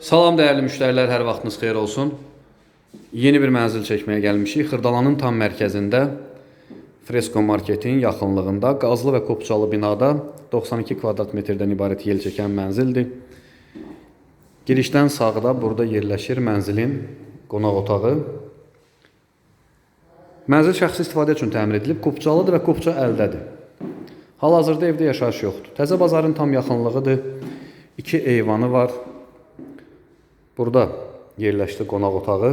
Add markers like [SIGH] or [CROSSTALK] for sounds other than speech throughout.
Salam dəyərli müştərilər, hər vaxtınız xeyir olsun. Yeni bir mənzil çəkməyə gəlmişik. Xırdalanın tam mərkəzində Fresko Marketin yaxınlığında qazlı və kopçalı binada 92 kvadrat metrdən ibarət yel çəkən mənzildir. Girişdən sağda burada yerləşir mənzilin qonaq otağı. Mənzil şəxsi istifadə üçün təmir edilib, kopçalıdır və kopça əldədir. Hal-hazırda evdə yaşayış yoxdur. Təzə bazarın tam yaxınlığıdır. İki eyvanı var. Burada yerləşdi qonaq otağı.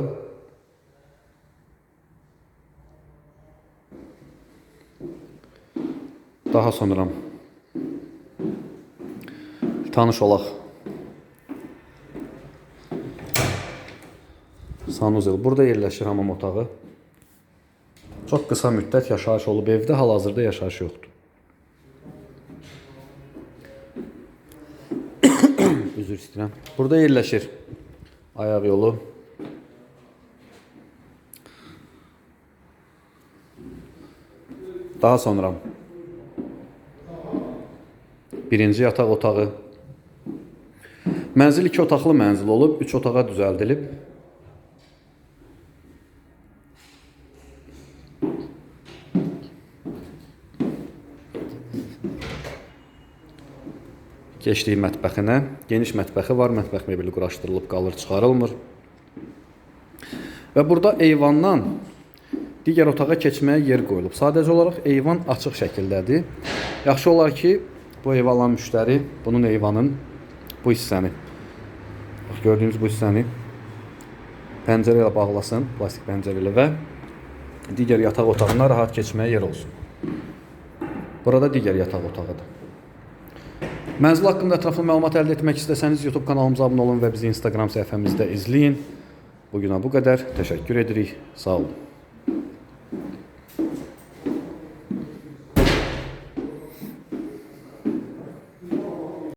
Daha sonra tanış olaq. Sanuzel burada yerləşir hamam otağı. Çox qısa müddət yaşayış olub evdə, hal-hazırda yaşayış yoxdur. [COUGHS] Üzr istəyirəm. Burada yerləşir ayaq yolu. Daha sonra birinci yataq otağı. Mənzil iki otaqlı mənzil olub, üç otağa düzəldilib. Keçdik mətbəxinə. Geniş mətbəxi var, mətbəx mebeli quraşdırılıb qalır, çıxarılmır. Və burada eyvandan digər otağa keçməyə yer qoyulub. Sadəcə olaraq eyvan açıq şəkildədir. Yaxşı olar ki, bu ev alan müştəri bunun eyvanın bu hissəni, bax gördüyünüz bu hissəni pəncərə ilə bağlasın, plastik pəncərə ilə və digər yataq otağına rahat keçməyə yer olsun. Burada digər yataq otağıdır. Mənzil haqqında ətraflı məlumat əldə etmək istəsəniz YouTube kanalımıza abunə olun və bizi Instagram səhifəmizdə izləyin. Bu günə bu qədər. Təşəkkür edirik. Sağ olun.